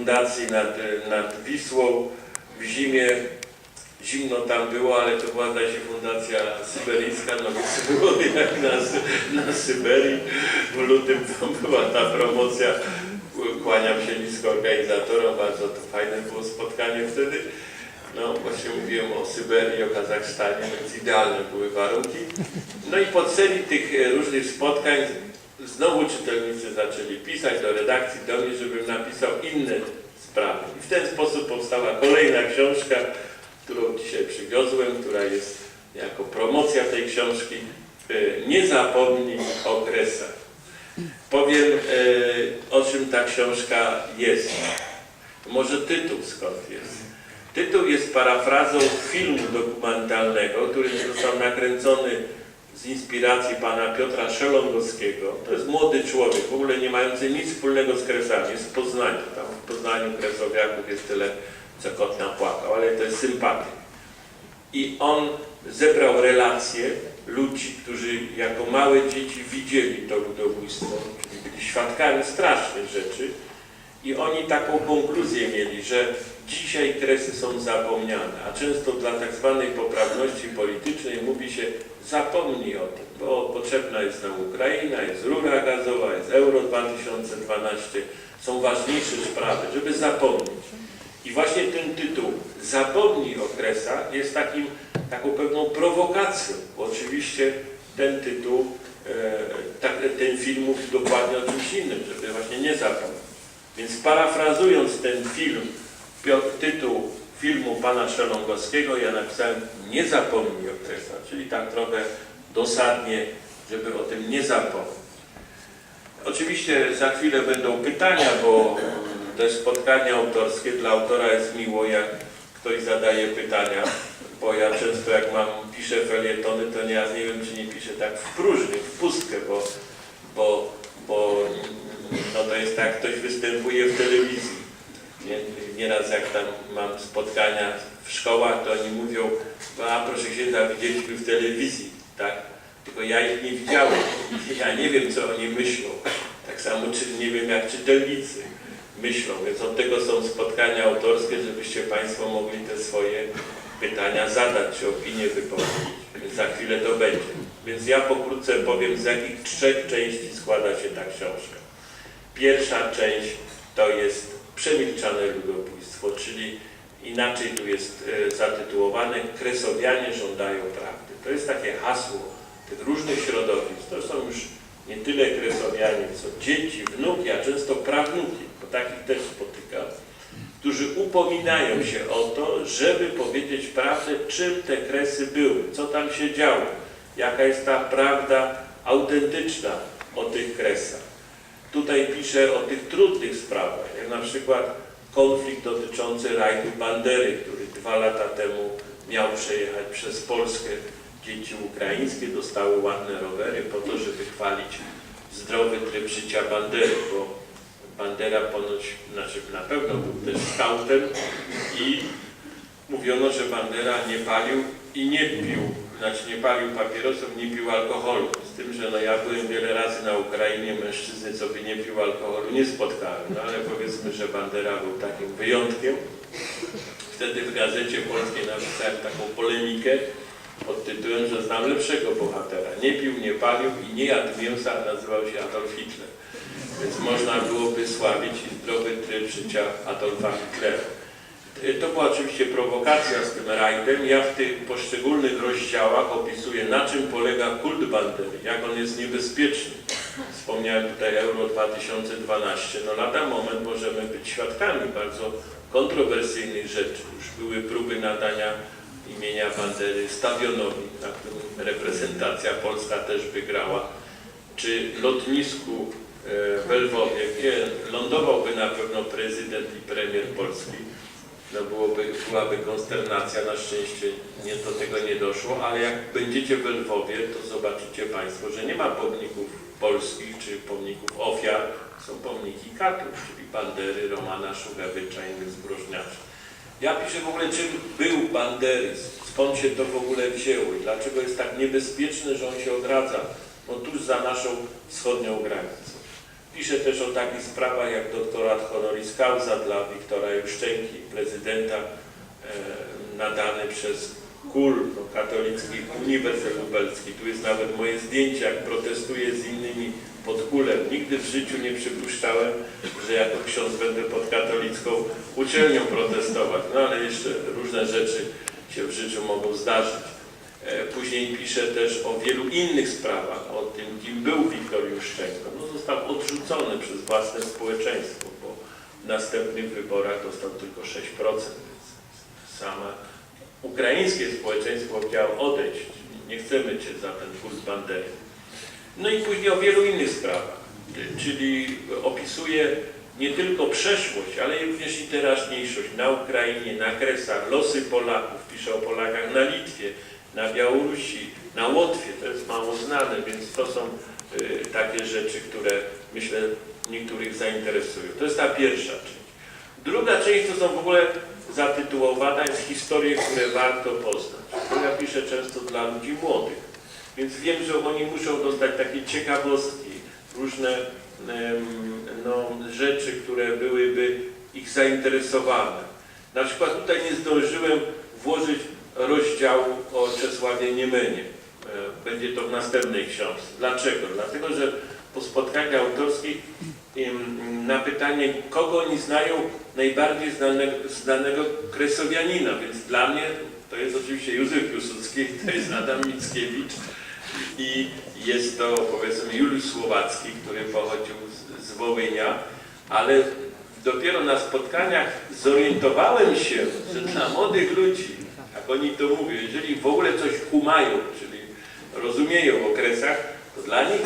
fundacji nad, nad Wisłą. W zimie zimno tam było, ale to była zdaje się fundacja syberyjska, no więc było jak na, na Syberii. W lutym tam była ta promocja. Kłaniam się nisko organizatorom, bardzo to fajne było spotkanie wtedy. No właśnie mówiłem o Syberii, o Kazachstanie, więc idealne były warunki. No i po serii tych e, różnych spotkań znowu czytelnicy zaczęli pisać do redakcji do mnie, żebym napisał inne sprawy. I w ten sposób powstała kolejna książka, którą dzisiaj przywiozłem, która jest jako promocja tej książki e, Nie zapomnij o kresach. Powiem, e, o czym ta książka jest. Może tytuł skąd jest. Tytuł jest parafrazą filmu dokumentalnego, który został nakręcony z inspiracji pana Piotra Szelongowskiego. To jest młody człowiek, w ogóle nie mający nic wspólnego z kresami, jest z Poznania. Tam w Poznaniu kresowiaków jest tyle, co kot napłakał, ale to jest sympatyk. I on zebrał relacje ludzi, którzy jako małe dzieci widzieli to ludobójstwo, czyli byli świadkami strasznych rzeczy. I oni taką konkluzję mieli, że dzisiaj kresy są zapomniane, a często dla tak zwanej poprawności politycznej mówi się zapomnij o tym, bo potrzebna jest nam Ukraina, jest rura gazowa, jest Euro 2012, są ważniejsze sprawy, żeby zapomnieć. I właśnie ten tytuł Zapomnij o kresach jest takim, taką pewną prowokacją, bo oczywiście ten tytuł, e, tak, ten film mówi dokładnie o czymś innym, żeby właśnie nie zapomnieć. Więc parafrazując ten film, tytuł filmu pana Szelongowskiego, ja napisałem Nie zapomnij o kresach, czyli tak trochę dosadnie, żeby o tym nie zapomnieć. Oczywiście za chwilę będą pytania, bo te spotkania autorskie dla autora jest miło, jak ktoś zadaje pytania, bo ja często jak mam, piszę felietony, to nie, wiem, czy nie piszę tak w próżni, w pustkę, bo, bo, bo no to jest tak, ktoś występuje w telewizji. Nie, nieraz jak tam mam spotkania w szkołach, to oni mówią, a proszę księdza, widzieliśmy w telewizji, tak? Tylko ja ich nie widziałem. Ja nie wiem, co oni myślą. Tak samo czy nie wiem, jak czytelnicy myślą. Więc od tego są spotkania autorskie, żebyście Państwo mogli te swoje pytania zadać, czy opinie wypowiedzieć. Więc za chwilę to będzie. Więc ja pokrótce powiem, z jakich trzech części składa się ta książka. Pierwsza część to jest przemilczane ludobójstwo, czyli inaczej tu jest e, zatytułowane Kresowianie żądają prawdy. To jest takie hasło tych różnych środowisk. To są już nie tyle kresowianie, co dzieci, wnuki, a często prawnuki, bo takich też spotykam, którzy upominają się o to, żeby powiedzieć prawdę, czym te kresy były, co tam się działo, jaka jest ta prawda autentyczna o tych kresach. Tutaj piszę o tych trudnych sprawach, jak na przykład konflikt dotyczący rajdu Bandery, który dwa lata temu miał przejechać przez Polskę. Dzieci ukraińskie dostały ładne rowery po to, żeby chwalić zdrowy tryb życia Bandery, bo Bandera ponoć, znaczy na pewno był też skautem i mówiono, że Bandera nie palił i nie pił, znaczy nie palił papierosów, nie pił alkoholu. Z tym, że no ja byłem wiele razy na Ukrainie, mężczyzny, co by nie pił alkoholu, nie spotkałem. No ale powiedzmy, że Bandera był takim wyjątkiem. Wtedy w Gazecie Polskiej napisałem taką polemikę pod tytułem, że znam lepszego bohatera. Nie pił, nie palił i nie jadł mięsa, nazywał się Adolf Hitler. Więc można byłoby sławić i zdrowy tryb życia Adolfa Hitlera. Y, To była oczywiście prowokacja z tym rajdem. Ja w tych poszczególnych rozdziałach opisuję, na czym polega kult Bandery, jak on jest niebezpieczny. Wspomniałem tutaj Euro 2012. No lada moment możemy być świadkami bardzo kontrowersyjnych rzeczy. Już były próby nadania imienia Bandery stadionowi, na którym reprezentacja polska też wygrała, czy lotnisku e, w Lwowie, gdzie lądowałby na pewno prezydent i premier Polski. No byłoby, byłaby konsternacja, na szczęście nie, do tego nie doszło, ale jak będziecie w Lwowie, to zobaczycie Państwo, że nie ma pomników polskich czy pomników ofiar, są pomniki katów, czyli Bandery, Romana Szugawycza i innych zbrodniarzy. Ja piszę w ogóle, czym był banderyzm, skąd się to w ogóle wzięło i dlaczego jest tak niebezpieczny, że on się odradza no tuż za naszą wschodnią granicą. Pisze też o takich sprawach jak doktorat honoris causa dla Wiktora Juszczenki, prezydenta e, nadany przez KUL, no, Katolicki Uniwersytet Lubelski. Tu jest nawet moje zdjęcie, jak protestuję z innymi pod kulem. Nigdy w życiu nie przypuszczałem, że jako ksiądz będę pod katolicką uczelnią protestować. No ale jeszcze różne rzeczy się w życiu mogą zdarzyć. E, Później pisze też o wielu innych sprawach, o tym, kim był Wiktor Juszczenko. No, został odrzucony przez własne społeczeństwo, bo w następnych wyborach dostał tylko 6%, więc sama ukraińskie społeczeństwo chciało odejść. Nie chcemy Cię za ten kult bandery. No i później o wielu innych sprawach, y, czyli opisuje nie tylko przeszłość, ale również i teraźniejszość na Ukrainie, na Kresach, losy Polaków, pisze o Polakach na Litwie, na Białorusi, na Łotwie, to jest mało znane, więc to są y, takie rzeczy, które myślę niektórych zainteresują. To jest ta pierwsza część. Druga część to są w ogóle zatytułowana jest historie, które warto poznać. To ja piszę często dla ludzi młodych, więc wiem, że oni muszą dostać takie ciekawostki, różne em, no, rzeczy, które byłyby ich zainteresowane. Na przykład tutaj nie zdążyłem Czesławie Niemenie. E, Będzie to w następnej książce. Dlaczego? Dlatego, że po spotkaniu autorskim em, na pytanie, kogo oni znają najbardziej znanego, znanego kresowianina, więc dla mnie to jest oczywiście Józef Piłsudski, to jest Adam Mickiewicz i jest to powiedzmy Juliusz Słowacki, który pochodził z, z Wołynia, ale dopiero na spotkaniach zorientowałem się, że dla młodych ludzi, jak oni to mówią, jeżeli w ogóle coś kumają, czyli rozumieją w okresach, to dla nich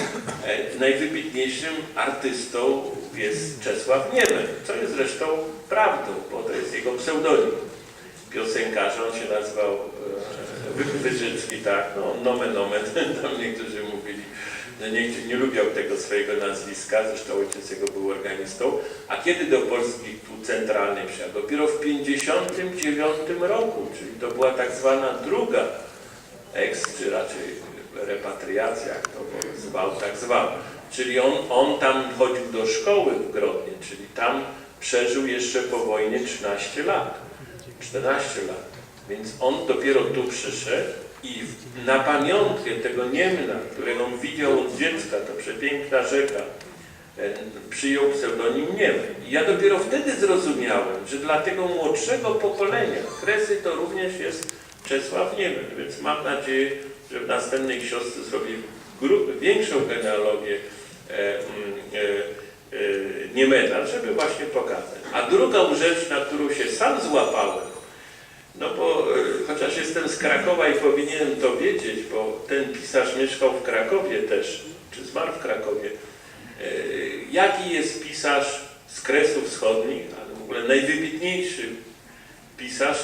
e, najwybitniejszym artystą jest Czesław Niemen, co jest zresztą prawdą, bo to jest jego pseudonim. Piosenkarza, on się nazywał e, Wy- Wyrzycki, tak, no, nomen omen, tam niektórzy nie, nie lubiał tego swojego nazwiska, zresztą ojciec jego był organistą, a kiedy do Polski tu centralnej przyjechał? Dopiero w 59 roku, czyli to była tak zwana druga eks, czy raczej repatriacja, jak to zwał, tak zwał. Czyli on, on tam chodził do szkoły w Grodnie, czyli tam przeżył jeszcze po wojnie 13 lat, 14 lat. Więc on dopiero tu przyszedł i na pamiątkę tego Niemna, którego widział od dziecka, to przepiękna rzeka, e, przyjął pseudonim Niemen. I ja dopiero wtedy zrozumiałem, że dla tego młodszego pokolenia Kresy to również jest Czesław Niemen, więc mam nadzieję, że w następnej książce zrobię większą genealogię e, mm, e, e, Niemena, żeby właśnie pokazać. A drugą rzecz, na którą się sam złapałem, no bo e, chociaż jestem z Krakowa i powinienem to wiedzieć, bo ten pisarz mieszkał w Krakowie też, czy zmarł w Krakowie. E, Jaki jest pisarz z Kresów Wschodnich, ale w ogóle najwybitniejszy pisarz,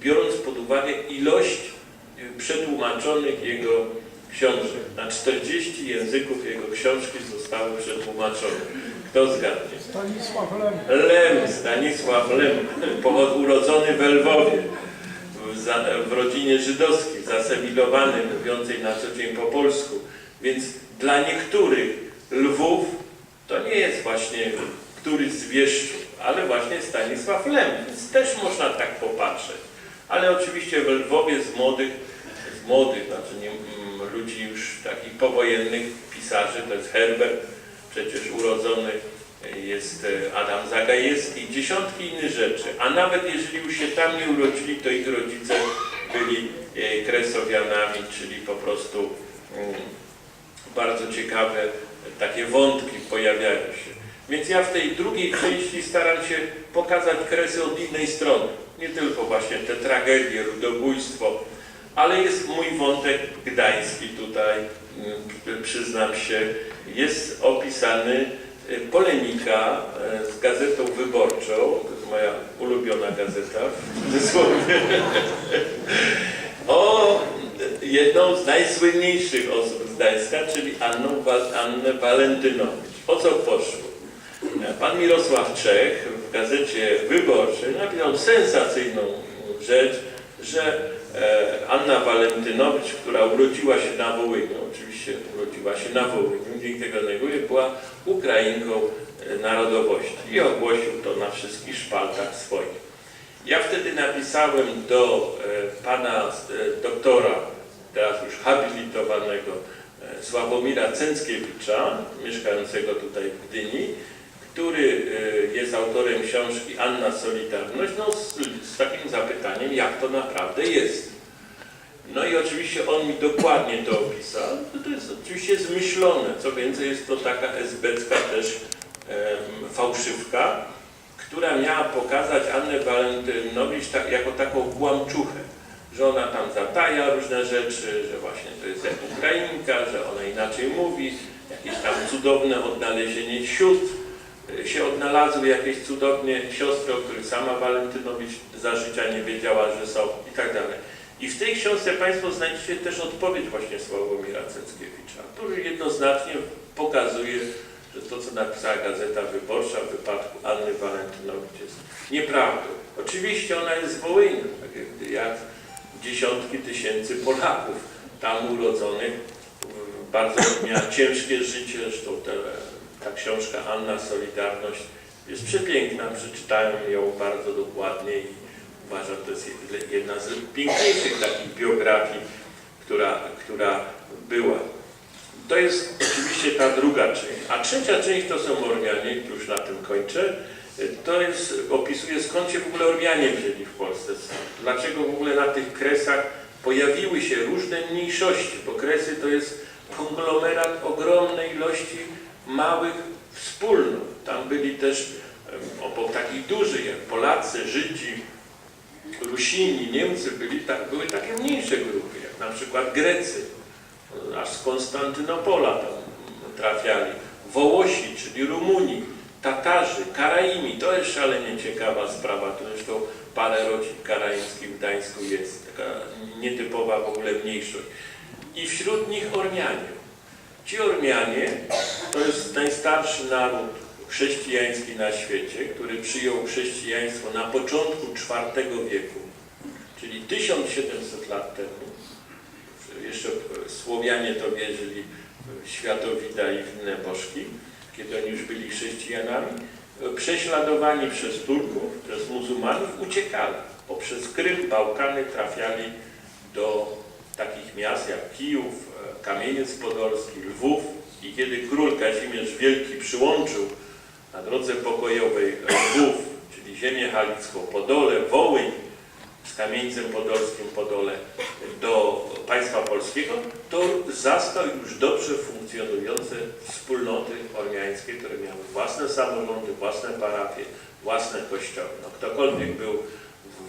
biorąc pod uwagę ilość e, przetłumaczonych jego książek. Na 40 języków jego książki zostały przetłumaczone. Kto zgadnie? Stanisław Lem. Lem, Stanisław Lem, urodzony w Lwowie, w, rodzinie żydowskiej, zasymilowany, mówiącej na co dzień po polsku. Więc dla niektórych Lwów to nie jest właśnie któryś z wieszczów, ale właśnie Stanisław Lem, więc też można tak popatrzeć. Ale oczywiście w Lwowie z młodych, z młodych, znaczy nie, mm, ludzi już takich powojennych pisarzy, to jest Herbert, przecież urodzony jest e, Adam Zagajewski dziesiątki innych rzeczy. A nawet jeżeli już się tam nie urodzili, to ich rodzice byli e, kresowianami, czyli po prostu mm, bardzo ciekawe takie wątki pojawiają się. Więc ja w tej drugiej części staram się pokazać kresy od innej strony. Nie tylko właśnie te tragedie, ludobójstwo, ale jest mój wątek gdański tutaj, mm, przyznam się, jest opisany polemika y, z gazetą wyborczą, to jest moja ulubiona gazeta w cudzysłowie, o jedną z najsłynniejszych osób z Gdańska, czyli Anną, Annę Walentynowicz. O co poszło? Pan Mirosław Czech w gazecie wyborczej napisał sensacyjną rzecz, że e, Anna Walentynowicz, która urodziła się na Wołyniu, oczywiście urodziła się na Wołyniu, nikt tego neguje, była Ukrainką e, narodowości i ogłosił to na wszystkich szpaltach swoich. Ja wtedy napisałem do e, pana e, doktora, teraz już habilitowanego Sławomira Cęckiewicza, mieszkającego tutaj w Gdyni, który jest autorem książki Anna Solidarność, no z, z takim zapytaniem, jak to naprawdę jest. No i oczywiście on mi dokładnie to opisał. To, jest oczywiście zmyślone. Co więcej, jest to taka esbecka też fałszywka, która miała pokazać Annę Walentynowicz tak, jako taką kłamczuchę, że ona tam zataja różne rzeczy, że właśnie to jest jak Ukrainka, że ona inaczej mówi, jakieś tam cudowne odnalezienie sióstr y, się odnalazły, jakieś cudownie siostry, o których sama Walentynowicz za życia nie wiedziała, że są i tak dalej. I w tej książce Państwo znajdziecie też odpowiedź właśnie Sławomira Cęckiewicza, który jednoznacznie pokazuje, że to, co napisała Gazeta Wyborcza w wypadku Anny Walentynowicz jest nieprawdą. Oczywiście ona jest z Wołynia, tak jak, dziesiątki tysięcy Polaków tam urodzonych. Bardzo miała ciężkie życie, zresztą te, ta książka Anna Solidarność jest przepiękna, przeczytałem ją bardzo dokładnie uważam, że to jest jedna z piękniejszych takich biografii, która, która była. To jest oczywiście ta druga część. A trzecia część to są Ormianie, już na tym kończę. To jest, opisuje skąd się w ogóle Ormianie wzięli w Polsce. Dlaczego w ogóle na tych kresach pojawiły się różne mniejszości, bo kresy to jest konglomerat ogromnej ilości małych wspólnot. Tam byli też obok takich dużych jak Polacy, Żydzi, Rusini, Niemcy byli, tak, były takie mniejsze grupy, jak na przykład Grecy, aż z Konstantynopola tam trafiali, Wołosi, czyli Rumuni, Tatarzy, Karaimi, to jest szalenie ciekawa sprawa, to zresztą parę rodzin karaimskich w Gdańsku jest, taka nietypowa w ogóle mniejszość. I wśród nich Ormianie. Ci Ormianie to jest najstarszy naród chrześcijański na świecie, który przyjął chrześcijaństwo na początku IV wieku, czyli 1700 lat temu. Jeszcze Słowianie to wierzyli Światowida i inne bożki, kiedy oni już byli chrześcijanami. Prześladowani przez Turków, przez muzułmanów, uciekali. Poprzez Krym, Bałkany trafiali do takich miast jak Kijów, e, Kamieniec Podolski, Lwów i kiedy król Kazimierz Wielki przyłączył na drodze pokojowej Lwów, czyli ziemię halicką, Podole, Wołyń z Kamieńcem Podolskim Podole do państwa polskiego, to zastał już dobrze funkcjonujące wspólnoty ormiańskie, które miały własne samorządy, własne parafie, własne kościoły. No, ktokolwiek był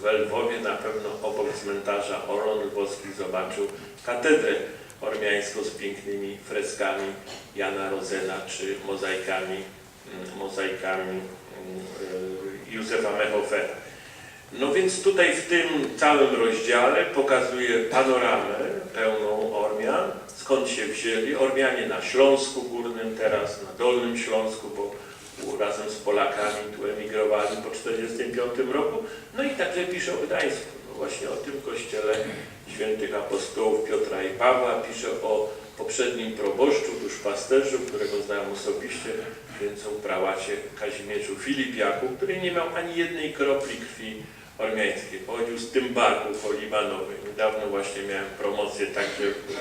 w Lwowie, na pewno obok cmentarza Orlon Lwowski zobaczył katedrę ormiańską z pięknymi freskami Jana Rozena czy mozaikami, mozaikami y, Józefa Mechofera. No więc tutaj w tym całym rozdziale pokazuje panoramę pełną Ormian, skąd się wzięli. Ormianie na Śląsku Górnym teraz, na Dolnym Śląsku, bo razem z Polakami tu emigrowali po 1945 roku. No i także pisze o Gdańsku, no właśnie o tym kościele świętych apostołów Piotra i Pawła. Pisze o poprzednim proboszczu, duszpasterzu, którego znałem osobiście, księdzu prałacie Kazimierzu Filipiaku, który nie miał ani jednej kropli krwi ormiańskiej. Pochodził z Tymbarków o Limanowej. Niedawno właśnie miałem promocję także w,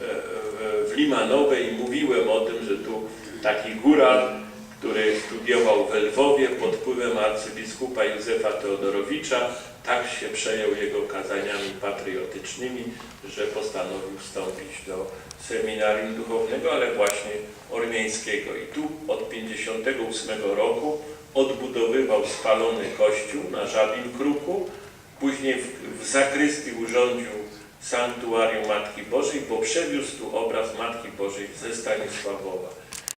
w, w Limanowej i mówiłem o tym, że tu taki góral, który studiował w Lwowie pod wpływem arcybiskupa Józefa Teodorowicza, tak się przejął jego kazaniami patriotycznymi, że postanowił wstąpić do seminarium duchownego, ale właśnie ormiańskiego. I tu od 58 roku odbudowywał spalony kościół na Żabim Kruku, później w, w zakrystii urządził sanktuarium Matki Bożej, bo przewiózł tu obraz Matki Bożej ze Stanisławowa.